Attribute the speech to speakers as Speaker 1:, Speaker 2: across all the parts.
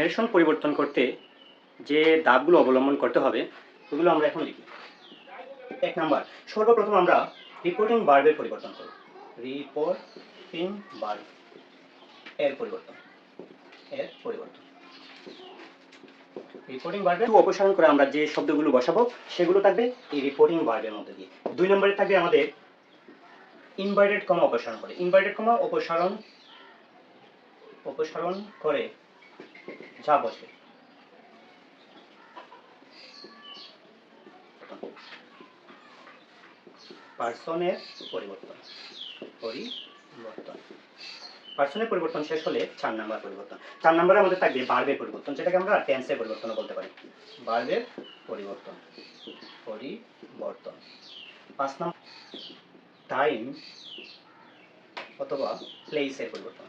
Speaker 1: Narration পরিবর্তন করতে যে ধাপগুলো অবলম্বন করতে হবে, ওগুলো আমরা এখন লিখি। এক নাম্বার, সর্বপ্রথম আমরা রিপোর্টিং বার্বের পরিবর্তন করব। রিপোর্টিং বার্ব এর পরিবর্তন এর পরিবর্তন। রিপোর্টিং বার্বে অপসারণ করে আমরা যে শব্দগুলো বসাবো, সেগুলো থাকবে এই রিপোর্টিং বার্বের মধ্যে দিয়ে। দুই নম্বরে থাকবে আমাদের ইনভার্টেড কমা অপসারণ করে। ইনভার্টেড কমা অপসারণ অপসারণ করে যা বসবে পার্সনের পরিবর্তন। পরিবর্তন। পার্সনের পরিবর্তন শেষ হলে চার নাম্বার পরিবর্তন। চার নাম্বারে আমাদের থাকবে বার্বের পরিবর্তন, যেটাকে আমরা টেন্সের পরিবর্তন বলতে পারি। বার্বের পরিবর্তন। পরিবর্তন। পাঁচ নাম্বার টাইম অথবা প্লেসের পরিবর্তন।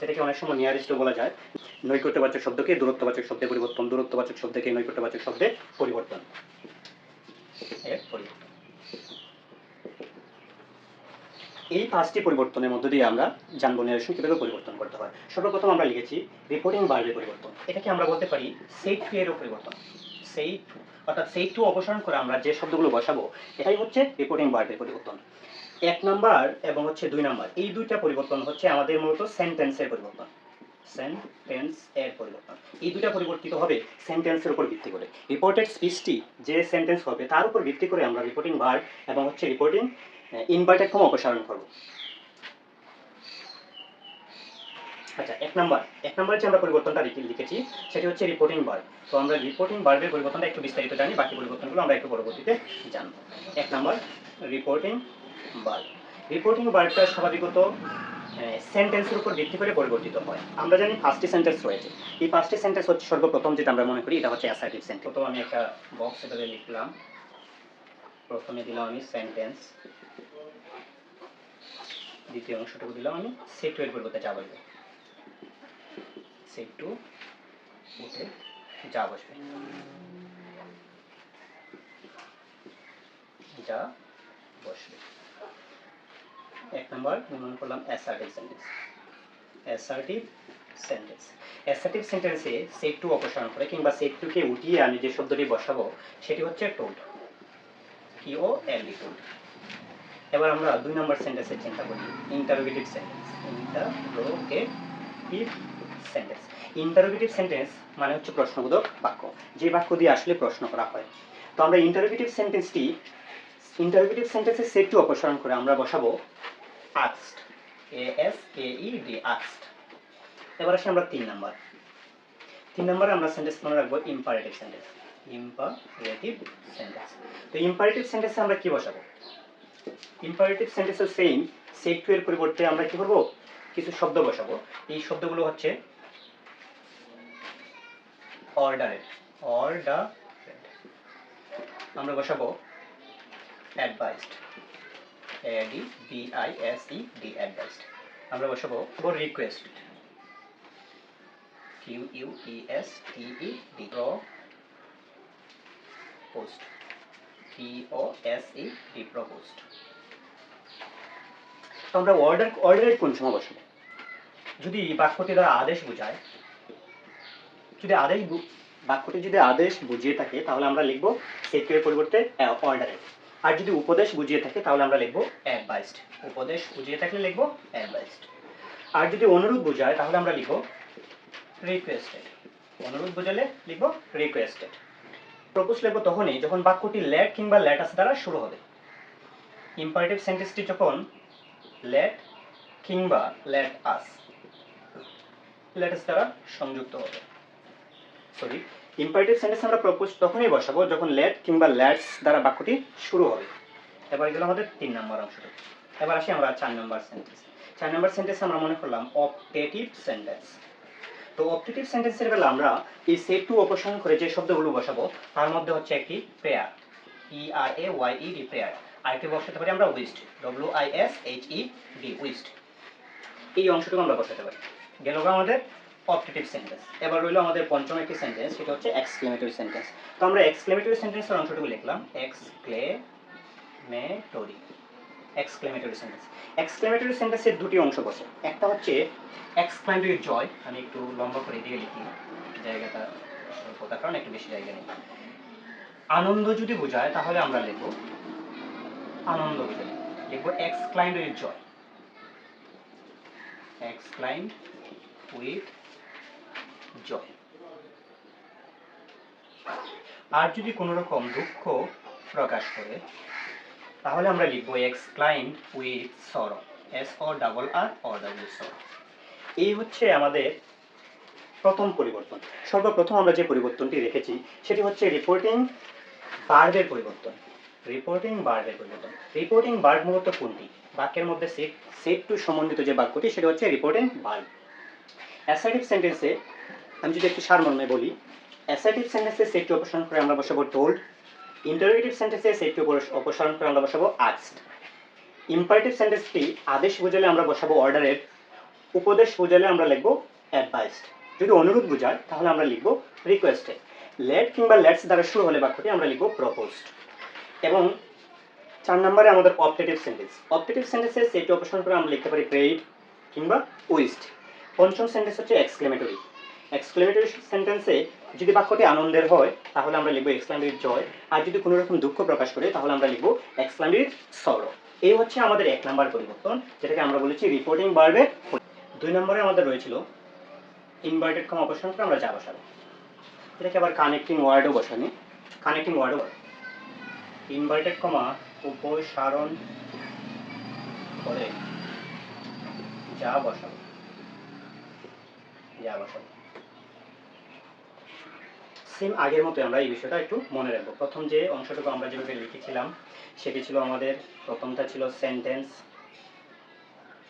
Speaker 1: যেটাকে অনেক সময় নিয়ারেস্ট বলা যায়। নৈকট্যবাচক শব্দকে দূরত্ববাচক শব্দে পরিবর্তন, দূরত্ববাচক শব্দকে নৈকট্যবাচক শব্দে পরিবর্তন। এই পাঁচটি পরিবর্তনের মধ্য দিয়ে আমরা নিরেশন কীভাবে পরিবর্তন করতে হয়। সর্বপ্রথম আমরা লিখেছি রিপোর্টিং বার্বের পরিবর্তন। এটাকে আমরা বলতে পারি সেই টু এরও পরিবর্তন। সেই টু অর্থাৎ সেই টু অপসারণ করে আমরা যে শব্দগুলো বসাবো, এটাই হচ্ছে রিপোর্টিং বার্বের পরিবর্তন। এক নাম্বার এবং হচ্ছে দুই নাম্বার, এই দুইটা পরিবর্তন হচ্ছে আমাদের মূলত সেন্টেন্সের পরিবর্তন। সেন্টেন্স এর পরিবর্তন। এই দুইটা পরিবর্তিত হবে সেন্টেন্সের উপর ভিত্তি করে। রিপোর্টেড স্পিচটি যে সেন্টেন্স হবে, তার উপর ভিত্তি করে আমরা রিপোর্টিং ভার্ব এবং হচ্ছে রিপোর্টিং ইনভার্টেড ফর্ম অপসারণ করব। আচ্ছা এক নাম্বার। এক নাম্বারে যে আমরা পরিবর্তনটা লিখে- লিখেছি, সেটি হচ্ছে রিপোর্টিং ভার্ব তো আমরা রিপোর্টিং ভার্বের পরিবর্তনটা একটু বিস্তারিত জানি, বাকি পরিবর্তনগুলো আমরা একটু পরবর্তীতে জানব। এক নাম্বার রিপোর্টিং ভার্ব রিপোর্টিং ভার্বটা স্বাভাবিকত সেন্টেন্সের উপর ভিত্তি করে পরিবর্তিত হয়। আমরা জানি পাঁচটি সেন্টেন্স রয়েছে। এই পাঁচটি সেন্টেন্স হচ্ছে সর্বপ্রথম যেটা আমরা মনে করি, এটা হচ্ছে অ্যাসার্টিভ সেন্টেন্স প্রথম আমি একটা বক্স এভাবে লিখলাম। প্রথমে দিলাম আমি সেন্টেন্স দ্বিতীয় অংশটুকু দিলাম আমি সেট টু এর পরিবর্তে যা বলবে সেট টু উঠে যা বসবে। যা বসবে। এক নম্বর মনে করলাম assertive sentence assertive sentence assertive সেন্টেন্সে সেট টু অপসারণ করে কিংবা সেট টুকে উঠিয়ে আমি যে শব্দটি বসাবো, সেটি হচ্ছে টোল্ড টি ও এল ই টোল্ড এবার আমরা দুই নম্বর সেন্টেন্সের চিন্তা করি। Interrogative sentence interrogative sentence interrogative sentence মানে হচ্ছে প্রশ্নবোধক বাক্য। যে বাক্য দিয়ে আসলে প্রশ্ন করা হয়। তো আমরা ইন্টারোগেটিভ সেন্টেন্সটি ইন্টারোগেটিভ সেন্টেন্সের সেট টু অপসারণ করে আমরা বসাবো আক্সড A S K E D আক্সড এবার আসি আমরা তিন নাম্বার। তিন নম্বরে আমরা সেন্টেন্স মনে রাখব ইম্পারেটিভ সেন্টেন্স ইম্পারেটিভ সেন্টেন্স তো ইম্পারেটিভ সেন্টেন্সে আমরা কি বসাবো? ইম্পারেটিভ সেন্টেন্সের সেম সেট টু এর পরিবর্তে আমরা কি করব? কিছু শব্দ বসাবো। এই শব্দগুলো হচ্ছে অর্ডারের অর্ডার আমরা বসাবো advised A D V I S E D advised আমরা বসাবো request Q U E S T E D proposed P O S E D proposed তো আমরা অর্ডার অর্ডারের কোন সময় বসবো? যদি বাক্যটি দ্বারা আদেশ বোঝায়, যদি আদেশ বাক্যটি যদি আদেশ বুঝিয়ে থাকে, তাহলে আমরা লিখব সেটের পরিবর্তে অর্ডারের আর যদি উপদেশ বুঝিয়ে থাকে, তাহলে আমরা লিখব অ্যাডভাইসড উপদেশ বুঝিয়ে থাকলে লিখব অ্যাডভাইসড আর যদি অনুরোধ বোঝায়, তাহলে আমরা লিখব রিকোয়েস্টেড অনুরোধ বোঝালে লিখব রিকোয়েস্টেড প্রপোজ লিখব তখনই যখন বাক্যটি লেট কিংবা লেটাস দ্বারা শুরু হবে। ইম্পারেটিভ সেন্টেন্সটি যখন লেট কিংবা লেট আস লেটাস দ্বারা সংযুক্ত হবে। সরি ইম্পারেটিভ সেন্টেন্স আমরা প্রপোজ তখনই বসাবো যখন লেট কিংবা লেটস দ্বারা বাক্যটি শুরু হবে। এবার গেল আমাদের তিন নম্বর অংশটা। এবার আসি আমরা চার নম্বর সেন্টেন্স চার নম্বর সেন্টেন্স আমরা মনে করলাম অপটেটিভ সেন্টেন্স তো অপটেটিভ সেন্টেন্সের বেলা আমরা এই সেট টু অপসারণ করে যে শব্দগুলো বসাবো, তার মধ্যে হচ্ছে একটি prayer E R A Y E D prayer আরেকটি বসাতে পারি আমরা wished W I S H E D wished এই অংশটুকু আমরা বসাতে পারি। গেল আমাদের অপটেটিভ সেন্টেন্স এবার রইল আমাদের পঞ্চম একটি সেন্টেন্স সেটা হচ্ছে এক্সক্লেমেটরি সেন্টেন্স তো আমরা এক্সক্লেমেটরি সেন্টেন্সের অংশটুকু লিখলাম। এক্সক্লেমেটরি এক্সক্লেমেটরি সেন্টেন্স এক্সক্লেমেটরি সেন্টেন্সের দুটি অংশ বসে। একটা হচ্ছে এক্সক্লেমেটরি জয়। আমি একটু লম্বা করে দিয়ে লিখি। জায়গাটা স্বল্পতার কারণে একটু বেশি জায়গা নেই। আনন্দ যদি বোঝায়, তাহলে আমরা লিখব আনন্দ বোঝায়। লিখব exclaimed with joy. এক্সক্লাইন্ড with joy আর যদি কোনো রকম দুঃখ প্রকাশ করে, তাহলে আমরা লিখব exclaimed with sorrow S O double R O double sorrow এই হচ্ছে আমাদের প্রথম পরিবর্তন। সর্বপ্রথম আমরা যে পরিবর্তনটি রেখেছি সেটি হচ্ছে রিপোর্টিং বার্বের পরিবর্তন। রিপোর্টিং বার্বের পরিবর্তন। রিপোর্টিং বার্ব মূলত কোনটি? বাক্যের মধ্যে সেট সেট টু সমন্বিত যে বাক্যটি, সেটা হচ্ছে রিপোর্টিং বার্ব অ্যাসাইটিভ সেন্টেন্সে আমি যদি একটু সারমর্মে বলি অ্যাসাইটিভ সেন্টেন্সে সেটটি অপসারণ করে আমরা বসাবো টোল্ড ইন্টারোগেটিভ সেন্টেন্সে সেটটি অপসারণ করে আমরা বসাবো আস্কড ইম্পারেটিভ সেন্টেন্সটি আদেশ বোঝালে আমরা বসাবো অর্ডারের উপদেশ বোঝালে আমরা লিখব অ্যাডভাইসড যদি অনুরোধ বোঝায়, তাহলে আমরা লিখব রিকোয়েস্টেড লেট কিংবা লেটস দ্বারা শুরু হলে বাক্যটি আমরা লিখব প্রপোজড এবং চার নম্বরে আমাদের অপটেটিভ সেন্টেন্স অপটেটিভ সেন্টেন্সে সেটটি অপসারণ করে আমরা লিখতে পারি প্রেইড কিংবা উইস্ট পঞ্চম সেন্টেন্স হচ্ছে এক্সক্লেমেটরি এক্সক্লেমেটরি সেন্টেন্সে যদি বাক্যটি আনন্দের হয়, তাহলে আমরা লিখব এক্সক্লাইমেটরি জয় আর যদি কোনো রকম দুঃখ প্রকাশ করে, তাহলে আমরা লিখব এক্সক্লাইমেটরি সরো এই হচ্ছে আমাদের এক নাম্বার পরিবর্তন, যেটাকে আমরা বলেছি রিপোর্টিং বাড়বে দুই নম্বরে আমাদের রয়েছিল ইনভার্টেড কম করে আমরা যা বসাবো। এটাকে আবার কানেক্টিং ওয়ার্ডও বসানি কানেক্টিং ওয়ার্ডও ইনভার্টেড কমা উপসারণ করে যা বসাবো। যা বসাবো। সেম আগের মতো আমরা এই বিষয়টা একটু মনে রাখব। প্রথম যে অংশটুকু আমরা যেভাবে লিখেছিলাম, সেটি ছিল আমাদের প্রথমটা ছিল সেন্টেন্স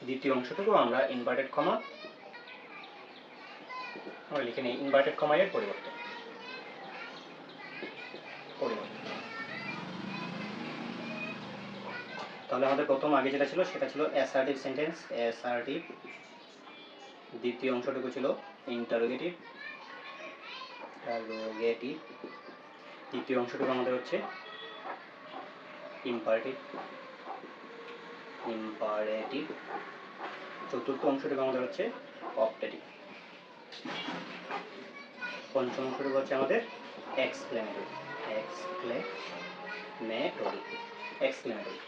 Speaker 1: দ্বিতীয় অংশটুকু আমরা ইনভার্টেড কমা আমরা লিখে নিই ইনভার্টেড কমা এর পরিবর্তন তাহলে আমাদের প্রথম আগে যেটা ছিল, সেটা ছিল অ্যাসার্টিভ সেন্টেন্স অ্যাসার্টিভ দ্বিতীয় অংশটুকু ছিল ইন্টারোগেটিভ ইন্টারোগেটিভ তৃতীয় অংশটুকু আমাদের হচ্ছে ইম্পারেটিভ ইম্পারেটিভ চতুর্থ অংশটুকু আমাদের হচ্ছে অপটেটিভ পঞ্চম অংশটুকু হচ্ছে আমাদের এক্সপ্লেনেটরি এক্সপ্লেনেটরি এক্সপ্লেনেটরি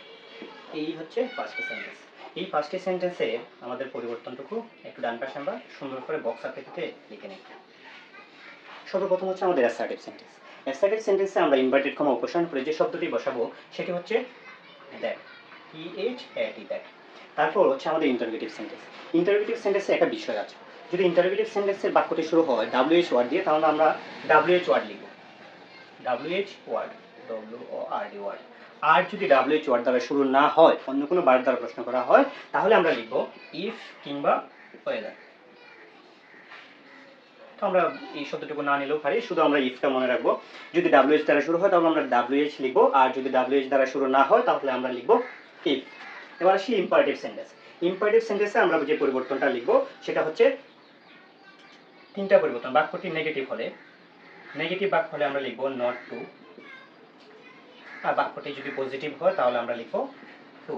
Speaker 1: এই হচ্ছে ফার্স্ট সেন্টেন্স এই ফার্স্ট সেন্টেন্সে আমাদের পরিবর্তনটুকু একটু ডান পাশে আমরা সুন্দর করে বক্স আকৃতিতে লিখে নিই। সর্বপ্রথম হচ্ছে আমাদের অ্যাসার্টিভ সেন্টেন্স অ্যাসার্টিভ সেন্টেন্সে আমরা ইনভার্টেড কমা উপসারণ করে যে শব্দটি বসাবো, সেটি হচ্ছে দ্যাট ই এইচ এটি দ্যাট তারপর হচ্ছে আমাদের ইন্টারোগেটিভ সেন্টেন্স ইন্টারোগেটিভ সেন্টেন্সে একটা বিষয় আছে। যদি ইন্টারোগেটিভ সেন্টেন্সের বাক্যটি শুরু হয় ডাব্লিউএইচ ওয়ার্ড দিয়ে, তাহলে আমরা ডাব্লিউ ডাব্লিউএইচ ওয়ার্ড লিখব। WH word W O R D word আর যদি ডাব্লিউ ডাব্লিউএইচ ওয়ার্ড দ্বারা শুরু না হয়, অন্য কোনো বার দ্বারা প্রশ্ন করা হয়, তাহলে আমরা লিখব ইফ কিংবা ওয়েদার তো আমরা এই শব্দটুকু না নিলেও পারি। শুধু আমরা ইফটা মনে রাখব। যদি ডাব্লিউএইচ দ্বারা শুরু হয়, তাহলে আমরা ডাব্লিউএইচ লিখব। আর যদি ডাব্লিউএইচ দ্বারা শুরু না হয়, তাহলে আমরা লিখব ইফ এবার আসি ইম্পারেটিভ সেন্টেন্স ইম্পারেটিভ সেন্টেন্সে আমরা যে পরিবর্তনটা লিখব, সেটা হচ্ছে তিনটা পরিবর্তন। বাক্যটি নেগেটিভ হলে। নেগেটিভ বাক্য হলে আমরা লিখব নট টু আর বাক্যটি যদি পজিটিভ হয়, তাহলে আমরা লিখব টু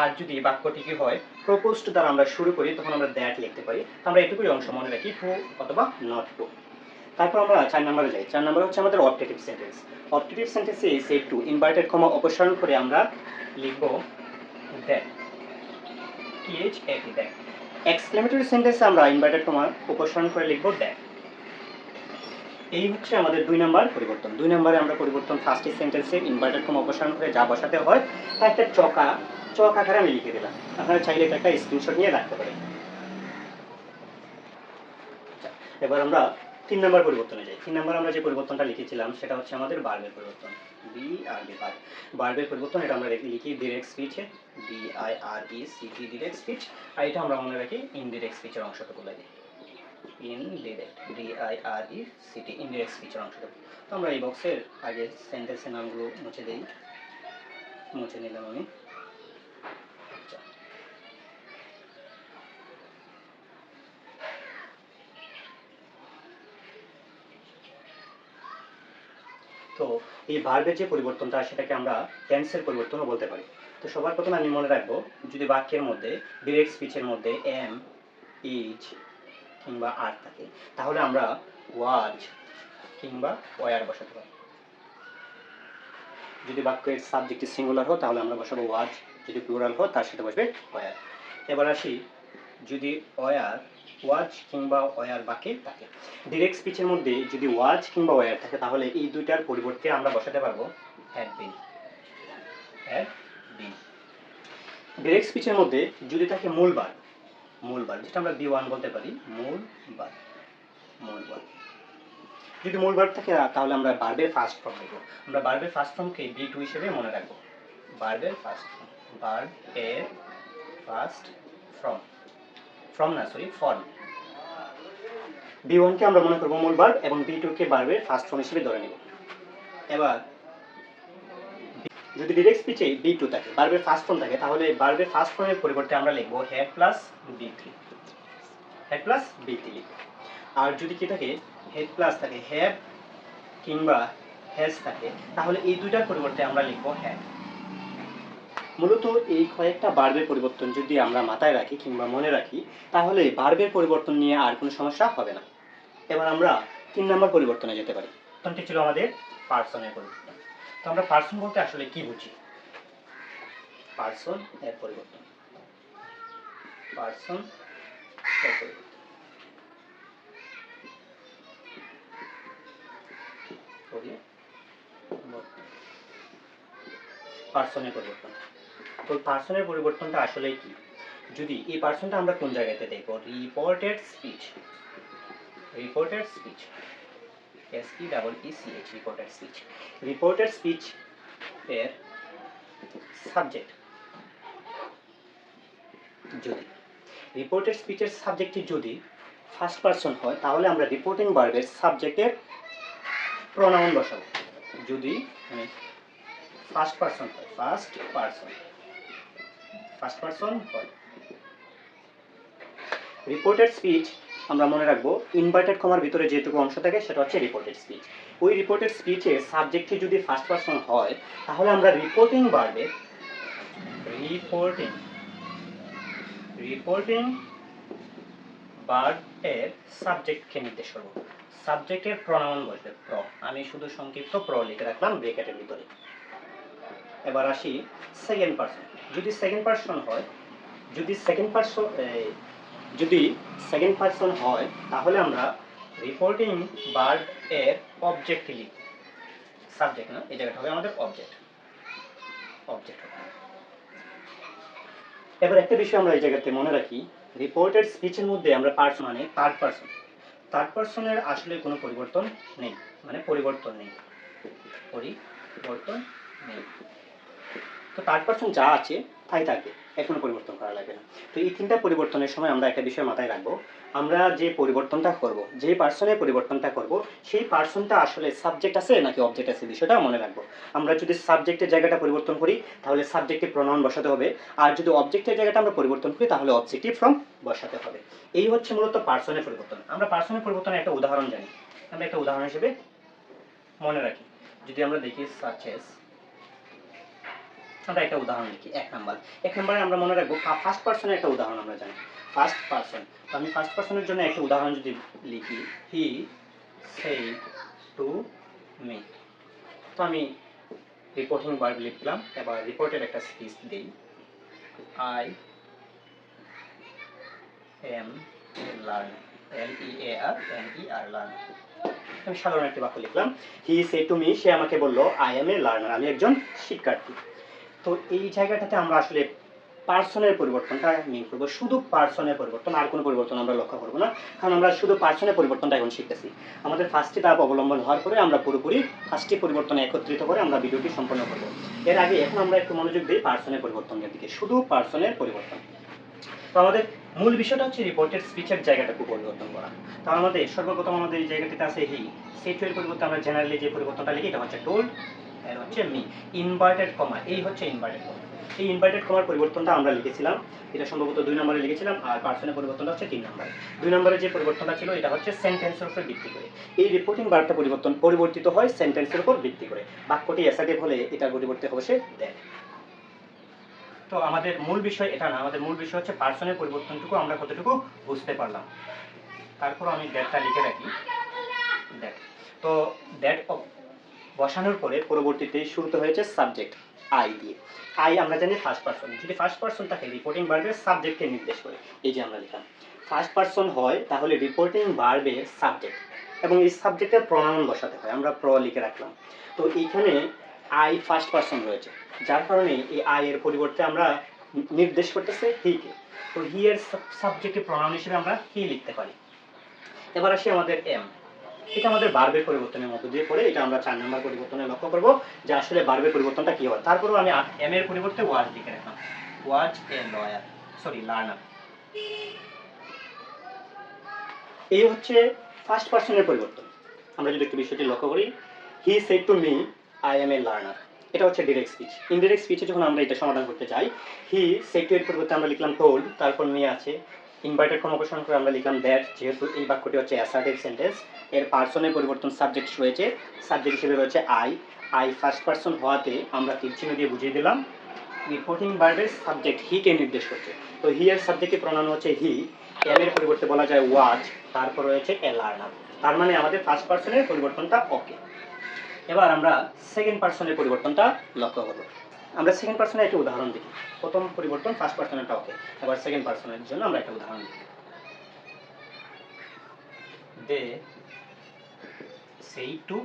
Speaker 1: আর যদি বাক্যটি কি হয় প্রপোজড দ্বারা আমরা শুরু করি, তখন আমরা দ্যাট লিখতে পারি। আমরা এটুকুই অংশ মনে রাখি টু অথবা নট টু তারপর আমরা চার নম্বরে যাই। চার নম্বর হচ্ছে আমাদের অপটেটিভ সেন্টেন্স অপটেটিভ সেন্টেন্সে সেট টু ইনভার্টেড কমা অপসারণ করে আমরা লিখব দ্যাট টিএইচ এটি দ্যাট এক্সক্লেমেটরি সেন্টেন্সে আমরা ইনভার্টেড কমা উপসারণ করে লিখব দ্যাট এই হচ্ছে আমাদের দুই নম্বর পরিবর্তন। দুই নম্বরে আমরা পরিবর্তন ফার্স্ট সেন্টেন্সে ইনভার্টেড কমা অপসারণ করে যা বসাতে হয়, তা একটা চকা চক আকারে আমি লিখে দিলাম। আপনারা চাইলে এটা একটা স্ক্রিনশট নিয়ে রাখতে পারেন। আচ্ছা, এবার আমরা তিন নম্বর পরিবর্তনে যাই। তিন নম্বর আমরা যে পরিবর্তনটা লিখেছিলাম সেটা হচ্ছে আমাদের বার্বের পরিবর্তন। বি আর বি বার্ব বার্বের পরিবর্তন এটা আমরা লিখি direct স্পিচে D I R E C T direct speech আর এটা আমরা মনে রাখি ইনডিরেক্ট স্পিচের অংশটুকু লাগে indirect D I R E C T indirect স্পিচের অংশটুকু। তো আমরা এই বক্সের আগে সেন্টেন্সের নামগুলো মুছে দিই। মুছে নিলাম আমি। তো এই ভার্বের যে পরিবর্তনটা, সেটাকে আমরা টেন্সের পরিবর্তনও বলতে পারি। তো সবার প্রথমে আমি মনে রাখব, যদি বাক্যের মধ্যে ডিরেক্ট স্পিচের মধ্যে এম ইজ কিংবা আর থাকে, তাহলে আমরা ওয়াজ কিংবা ওয়ার বসাতে পারি। যদি বাক্যের সাবজেক্ট সিঙ্গুলার হয় তাহলে আমরা বসাবো ওয়াজ যদি প্লুরাল হয় তার সাথে বসবে ওয়ার এবার আসি, যদি ওয়ার ওয়াজ কিংবা ওয়ার বাক্যে থাকে ডিরেক্ট স্পিচের মধ্যে যদি ওয়াজ কিংবা ওয়ার থাকে, তাহলে এই দুইটার পরিবর্তে আমরা বসাতে পারব had been had been direct স্পিচের মধ্যে যদি থাকে মূল বার মূল বার যেটা আমরা বি ওয়ান বলতে পারি, মূল বার মূল বার যদি মূল ভার্ব থাকে, তাহলে আমরা বার্বের ফার্স্ট ফর্ম নেব আমরা বার্বের ফার্স্ট ফর্মকে বি টু হিসেবে মনে রাখব। বার্বের ফার্স্ট ফর্ম বার্ব এর ফার্স্ট ফর্ম ফর্ম না সরি ফর্ম বি ওয়ানকে আমরা মনে করব মূল ভার্ব এবং বি টুকে বার্বের ফার্স্ট ফর্ম হিসেবে ধরে নেব। এবার, যদি ডিরেক্ট স্পিচে বি টু থাকে বার্বের ফার্স্ট ফর্ম থাকে, তাহলে বার্বের ফার্স্ট ফর্মের পরিবর্তে আমরা লিখব had plus V three had plus V three লিখব। আর যদি কি থাকে হেড প্লাস থাকে হ্যাভ কিংবা হ্যাজ থাকে, তাহলে এই দুইটার পরিবর্তে আমরা লিখব হ্যাড মূলত এই কয়েকটা বার্বের পরিবর্তন যদি আমরা মাথায় রাখি কিংবা মনে রাখি, তাহলে বার্বের পরিবর্তন নিয়ে আর কোনো সমস্যা হবে না। এবার আমরা তিন নম্বর পরিবর্তনে যেতে পারি। প্রথমটি ছিল আমাদের পার্সনের পরিবর্তন। তো আমরা পার্সন বলতে আসলে কি বুঝি? পার্সন এর পরিবর্তন। পার্সন পরিবর্তন। পার্সনের পরিবর্তন। তো পার্সনের পরিবর্তনটা আসলে কি? যদি এই পার্সনটা আমরা কোন জায়গাতে দেখব? Reported speech reported speech S E double E C H reported speech reported speech এর সাবজেক্ট যদি রিপোর্টেড স্পিচের সাবজেক্টটি যদি ফার্স্ট পার্সন হয়, তাহলে আমরা রিপোর্টিং ভার্বের সাবজেক্টের প্রোনাউন বসাবো। যদি মানে ফার্স্ট পার্সন হয় ফার্স্ট পার্সন ফার্স্ট পার্সন হয় রিপোর্টেড স্পিচ আমরা মনে রাখব ইনভার্টেড কমার ভিতরে যেটুকু অংশ থাকে, সেটা হচ্ছে রিপোর্টেড স্পিচ ওই রিপোর্টেড স্পিচে সাবজেক্টটি যদি ফার্স্ট পার্সন হয়, তাহলে আমরা রিপোর্টিং ভার্বে রিপোর্টিং রিপোর্টিং ভার্ব এর সাবজেক্টকে নির্দেশ করব। সাবজেক্টের প্রনাউন বসবে প্র। আমি শুধু সংক্ষিপ্ত প্র লিখে রাখলাম ব্রেকেটের ভিতরে। এবার আসি সেকেন্ড পার্সন যদি সেকেন্ড পার্সন হয়, যদি সেকেন্ড পার্সন যদি সেকেন্ড পার্সন হয়, তাহলে আমরা রিপোর্টিং বার্ড এর অবজেক্ট লিখব। সাবজেক্ট না, এই জায়গাটা হবে আমাদের অবজেক্ট অবজেক্ট এবার একটা বিষয় আমরা এই জায়গাতে মনে রাখি রিপোর্টেড স্পিচের মধ্যে আমরা পার্সন মানে থার্ড পার্সন থার্ড পার্সনের আসলে কোনো পরিবর্তন নেই মানে পরিবর্তন নেই। পরিবর্তন নেই। তো থার্ড পার্সন যা আছে তাই থাকবে এর কোনো পরিবর্তন করা লাগবে না। তো এই তিনটা পরিবর্তনের সময় আমরা একটা বিষয় মাথায় রাখব। আমরা যে পরিবর্তনটা করব, যে পার্সনের পরিবর্তনটা করব, সেই পার্সনটা আসলে সাবজেক্ট আছে নাকি অবজেক্ট আছে বিষয়টা মনে রাখব। আমরা যদি সাবজেক্টের জায়গাটা পরিবর্তন করি, তাহলে সাবজেক্টে প্রনাউন বসাতে হবে। আর যদি অবজেক্টের জায়গাটা আমরা পরিবর্তন করি, তাহলে অবজেক্টিভ ফ্রম বসাতে হবে। এই হচ্ছে মূলত পার্সনের পরিবর্তন। আমরা পার্সনের পরিবর্তনের একটা উদাহরণ জানি। আমরা একটা উদাহরণ হিসেবে মনে রাখি। যদি আমরা দেখি সাচেস আমরা একটা উদাহরণ লিখি, এক নাম্বার। এক নাম্বারে আমরা মনে রাখব ফার্স্ট পার্সনের একটা উদাহরণ আমরা জানি। ফার্স্ট পার্সন তো আমি ফার্স্ট পার্সনের জন্য একটা উদাহরণ যদি লিখি হি সেই টু মি তো আমি রিপোর্টিং ভার্ব লিখলাম, এবার রিপোর্টের একটা স্পিচ দিই। I am learner L E A R N E R learner আমি সাধারণ একটি বাক্য লিখলাম। হি সে টু মি সে আমাকে বলল আই এম এ লার্নার আমি একজন শিক্ষার্থী। তো এই জায়গাটাতে আমরা আসলে পার্সনের পরিবর্তনটা মিন করব। শুধু পার্সনের পরিবর্তন, আর কোনো পরিবর্তন আমরা লক্ষ্য করব না। কারণ আমরা শুধু পার্সনের পরিবর্তনটা এখন শিখতেছি। আমাদের ফার্স্টটি ধাপ অবলম্বন হওয়ার পরে আমরা পুরোপুরি ফার্স্টটি পরিবর্তন একত্রিত করে আমরা ভিডিওটি সম্পন্ন করব। এর আগে এখন আমরা একটু মনোযোগ দিই পার্সনের পরিবর্তনের দিকে। শুধু পার্সনের পরিবর্তন। তো আমাদের মূল বিষয়টা হচ্ছে রিপোর্টের স্পিচের জায়গাটাকে পরিবর্তন করা। তো আমাদের সর্বপ্রথম আমাদের এই জায়গাটিতে আছে হি সেটুয়ের পরিবর্তে আমরা জেনারেলি যে পরিবর্তনটা লিখি, এটা হচ্ছে টোল্ড এর হচ্ছে মি ইনভার্টেড কমা এই হচ্ছে ইনভার্টেড কমা এই ইনভার্টেড কমার পরিবর্তনটা আমরা লিখেছিলাম, এটা সম্ভবত দুই নম্বরে লিখেছিলাম, আর পার্সনের পরিবর্তনটা হচ্ছে তিন নম্বরে। দুই নম্বরে যে পরিবর্তনটা ছিল, এটা হচ্ছে সেন্টেন্সের উপর ভিত্তি করে। এই রিপোর্টিং বার্তা পরিবর্তন, পরিবর্তিত হয় সেন্টেন্সের উপর ভিত্তি করে। বাক্যটি অ্যাসার্টিভ হলে এটা পরিবর্তে সে দেন তো আমাদের মূল বিষয় এটা না, আমাদের মূল বিষয় হচ্ছে পার্সনের পরিবর্তনটুকু আমরা কতটুকু বুঝতে পারলাম। তারপর আমি ডেটটা লিখে রাখি। ডেট তো ডেট বসানোর পরে পরবর্তীতে শুরুতে হয়েছে সাবজেক্ট আই দিয়ে। আই আমরা জানি ফার্স্ট পার্সন যদি ফার্স্ট পার্সন থাকে রিপোর্টিং ভার্বের সাবজেক্টকে নির্দেশ করে, এই যে আমরা লিখলাম। ফার্স্ট পার্সন হয়, তাহলে রিপোর্টিং ভার্বের সাবজেক্ট এবং এই সাবজেক্টের প্রণয়ন বসাতে হয়, আমরা প্র লিখে রাখলাম। তো এইখানে আই ফার্স্ট পার্সন রয়েছে। যার কারণে এই আই এর পরিবর্তে আমরা নির্দেশ করতেছে হিকে তো হি এর সাবজেক্টের প্রণয়ন হিসেবে আমরা হি লিখতে পারি। এবার আসি আমাদের এম এটা আমাদের বার্বের পরিবর্তনের মধ্য দিয়ে পড়ে এটা আমরা চার নম্বর পরিবর্তনে লক্ষ্য করব যে আসলে বার্বের পরিবর্তনটা কি হয়। তারপরেও আমি এম এর পরিবর্তে ওয়াজ লিখে রাখলাম। Was a lawyer sorry learner এই হচ্ছে ফার্স্ট পার্সনের পরিবর্তন। আমরা যদি একটু বিষয়টি লক্ষ্য করি he said to me I am a learner এটা হচ্ছে ডিরেক্ট স্পিচ ইনডিরেক্ট স্পিচে যখন আমরা এটা সমাধান করতে চাই হি সেড টু এর পরিবর্তে আমরা লিখলাম টোল্ড তারপর মি আছে ফর্ম অপসারণ করে আমরা লিখলাম দ্যাট যেহেতু এই বাক্যটি হচ্ছে অ্যাসার্টিভ সেন্টেন্স এর পার্সনের পরিবর্তন সাবজেক্ট রয়েছে সাবজেক্ট হিসেবে রয়েছে আই আই ফার্স্ট পার্সন হওয়াতে আমরা চিহ্ন দিয়ে বুঝিয়ে দিলাম রিপোর্টিং ভার্বের সাবজেক্ট হিকে নির্দেশ করছে। তো হি এর সাবজেক্টে প্রণাম হচ্ছে হি এম এর পরিবর্তে বলা যায় ওয়াচ তারপর রয়েছে এ লার্নার তার মানে আমাদের ফার্স্ট পার্সনের পরিবর্তনটা ওকে এবার আমরা সেকেন্ড পার্সনের পরিবর্তনটা লক্ষ্য করব। আমরা সেকেন্ড পার্সনের একটা উদাহরণ দেখি। প্রথম পরিবর্তন ফার্স্ট পার্সনেরটা ওকে এবার সেকেন্ড পার্সনের জন্য আমরা একটা উদাহরণ দেখি। দে সেই টু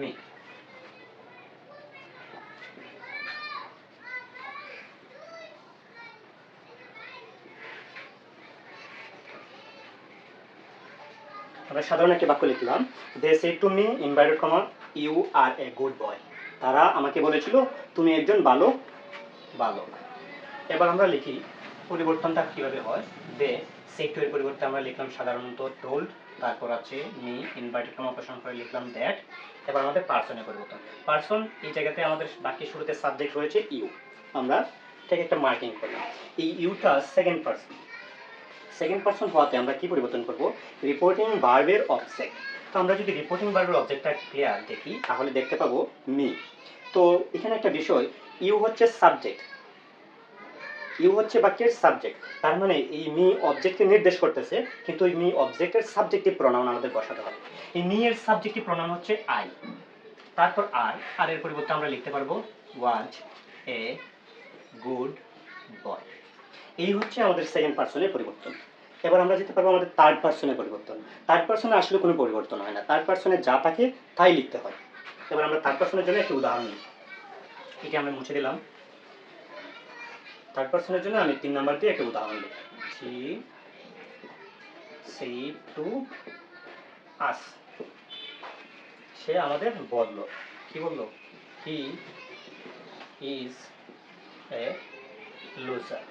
Speaker 1: মি। আমরা সাধারণ একটি বাক্য লিখলাম। They say to me inverted comma you are a good boy. তারা আমাকে বলেছিল, তুমি একজন ভালো বালক। এবার আমরা লিখি, পরিবর্তনটা কীভাবে হয়? দে সেক্টু এর পরিবর্তে আমরা লিখলাম সাধারণত টোল্ড তারপর আছে মি ইনভাইটেড কমা অপারেশন করে লিখলাম দ্যাট এবার আমাদের পার্সনের পরিবর্তন। পার্সন এই জায়গাতে আমাদের বাকি শুরুতে সাবজেক্ট রয়েছে ইউ আমরা এটাকে একটা মার্কিং করলাম। এই ইউটা সেকেন্ড পার্সন সেকেন্ড পার্সন হওয়াতে আমরা কি পরিবর্তন করব? রিপোর্টিং ভার্বের অবজেক্ট তো আমরা যদি রিপোর্টিং ভার্বের অবজেক্টটা ক্লিয়ার দেখি, তাহলে দেখতে পাবো মি তো এখানে একটা বিষয় ইউ হচ্ছে সাবজেক্ট ইউ হচ্ছে বাক্যের সাবজেক্ট তার মানে এই মি অবজেক্টকে নির্দেশ করতেছে, কিন্তু এই মি অবজেক্টের সাবজেক্টিভ প্রোনাউন আমাদের বসাতে হবে। এই মি এর সাবজেক্টিভ প্রোনাউন হচ্ছে আই তারপর আর আর এর পরিবর্তে আমরা লিখতে পারব ওয়াজ এ গুড বয় এই হচ্ছে আমাদের সেকেন্ড পার্সনের পরিবর্তন। এবার আমরা যেতে পারব আমাদের থার্ড পার্সনের পরিবর্তন। থার্ড পার্সনে আসলে কোনো পরিবর্তন হয় না। থার্ড পার্সনে যা থাকে, তাই লিখতে হয়। এবার আমরা থার্ড পার্সনের জন্য একটি উদাহরণ নিই। এটি আমরা মুছে দিলাম। থার্ড পার্সনের জন্য আমি তিন নাম্বার দিয়ে একটা উদাহরণ লিখছি সেই টু আস সে আমাদের বলল। কি বলল? He is a loser